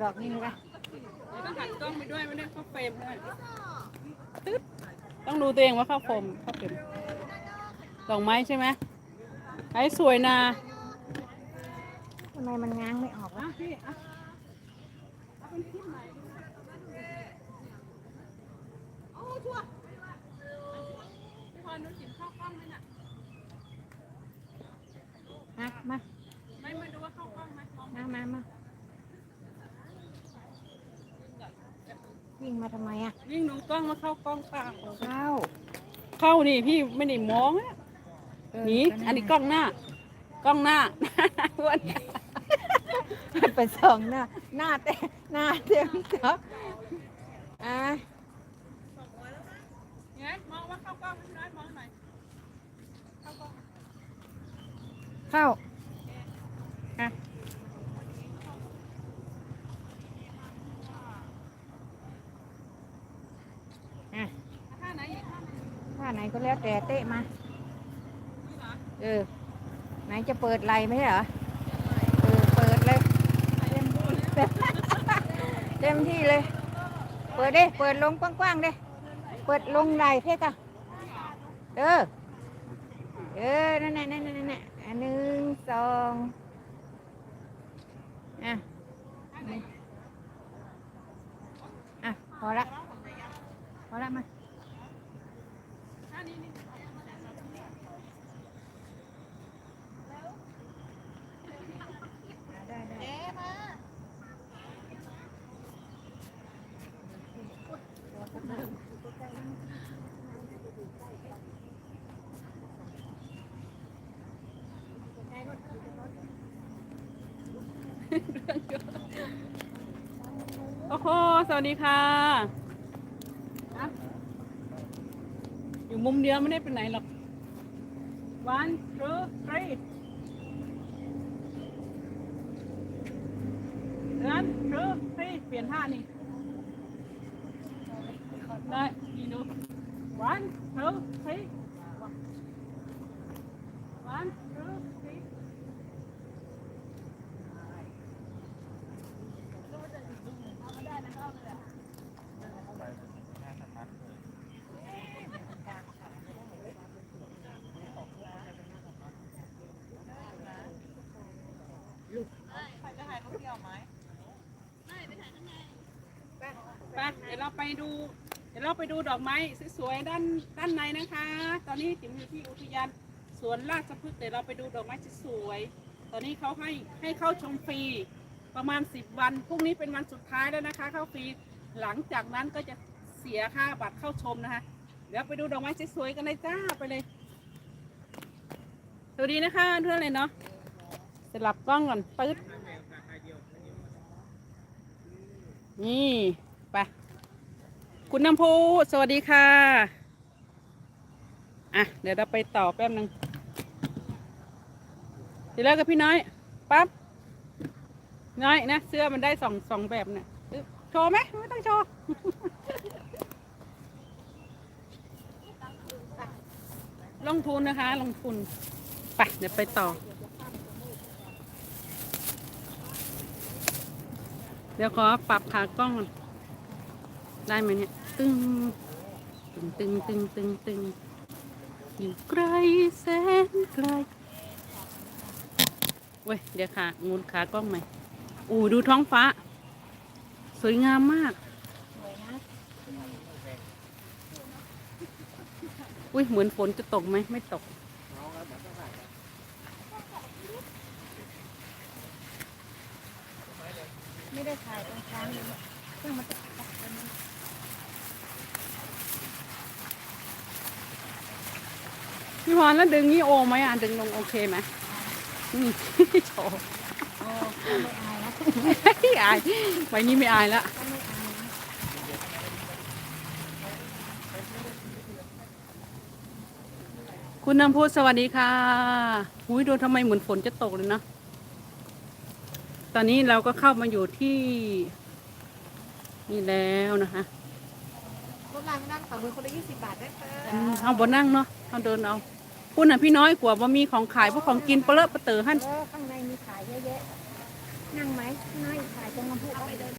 ดอกนี้นะต้องหันกล้องไปด้วยไม่ได้เข้าเฟรมด้วยตึ๊ดต้องดูตัวเองว่าเข้าเฟรมเข้าเฟรมดอกไม้ใช่ไหมไอ้สวยนะทำไมมันง้างไม่ออกวะอะพี่อะเอาเป็นคลิปไหนโอ้ชัวร์พี่พรดูสินเข้ากล้องไหมน่ะมามาไม่มาดูว่าเข้ากล้องไหมมองมามามา วิ่งมาทำไมอะยิ่งดูกล้องแล้วเข้ากล้องเปล่าเข้าเข้านี่พี่ไม่ได้มองอะเออนี่ก็อันนี้กล้องหน้า กล้องหน้าอ้วนมันไปสองหน้า หน้าเต็มหน้าเต็มครับอะไงมองว่าเข้ากล้องไม่ได้มองหน่อยเข้ากล้องเข้า อะ อะ ท่าไหนอีกท่าไหน ท่า ไหนก็แล้วแต่เตะมานี่เหรอเออ ไหนจะเปิดไหลไหมเหรอ เออ เปิดเลยเต็มที่เต็มที่เลย เปิดดิ เปิดลงกว้างๆดิ เปิดลงไหลเพชรอะเออ เออ นั่นน่ะนั่นน่ะนั่นน่ะอันหนึ่งสองอะนี่อะ พอละ พอละมาท่านี้นี่ได้ได้ โอ้โห สวัสดีค่ะอะู่มุมเดียวไม่ได้ไปไหนหรอก one two three one two three เปลี่ยนท่านี่ ได้ดีดู one two three one two three ดูเหมือนเาได้นะครั ปเดี๋ยวเราไปดู เดี๋ยวเราไปดูดอกไม้สวยๆด้านด้านในนะคะ ตอนนี้จิ๋มอยู่ที่อุทยานสวนราชพฤกษ์เดี๋ยวเราไปดูดอกไม้สวยๆตอนนี้เขาให้ให้เข้าชมฟรีประมาณ 10 วันพรุ่งนี้เป็นวันสุดท้ายแล้วนะคะ เข้าฟรีหลังจากนั้นก็จะเสียค่าบัตรเข้าชมนะคะ เดี๋ยวไปดูดอกไม้สวยๆกันเลยจ้าไปเลยสวัสดีนะคะเพื่อนเลยเนาะสลับกล้องก่อนปึ๊ด นี่ไปคุณน้ำพูสวัสดีค่ะ อะ เดี๋ยวเราไปต่อแป๊บนึงทีแล้วกับพี่น้อยปั๊บน้อยนะเสื้อมันได้สองสองแบบเนี่ยโชว์ไหมไม่ต้องโชว์ลงทุนนะคะ ลงทุนไปเดี๋ยวไปต่อ เดี๋ยวขอปรับขากล้องก่อนได้ไหมเนี่ย ตึงตึงตึงตึงตึงตึงอยู่ไกลแสนไกลเว้ย เดี๋ยวขางูนขากล้องใหม่อู้ดูท้องฟ้า สวยงามมากสวยนะอุ้ยเหมือนฝนจะตกไหมไม่ตก ไม่ได้ถ่ายตรงกลางเลยเครื่องมันจะพี่พรแล้วดึงนี่โอไหมอะดึงลงโอเคไหมนี่โชว์โอ้ไม่อายนะไม่อายไว้นี้ไม่อายละก็ไม่อายนะคุณน้ำพูดสวัสดีค่ะอุ้ยดูทำไมเหมือนฝนจะตกเลยนะ ตอนนี้เราก็เข้ามาอยู่ที่ นี่แล้วนะคะรถรางนั่งต่อมือคนละยี่สิบบาทได้เปอืมเอาบนนั่งเนาะเอาเดินเอาพูดน่ะพี่น้อยกว่าว่ามีของขายพวกของกินเปลอะปะเตอหันเออข้างในมีขายเยอะแยะนั่งไหมนั่งถ่ายตรงลำพูเอาไปเดิน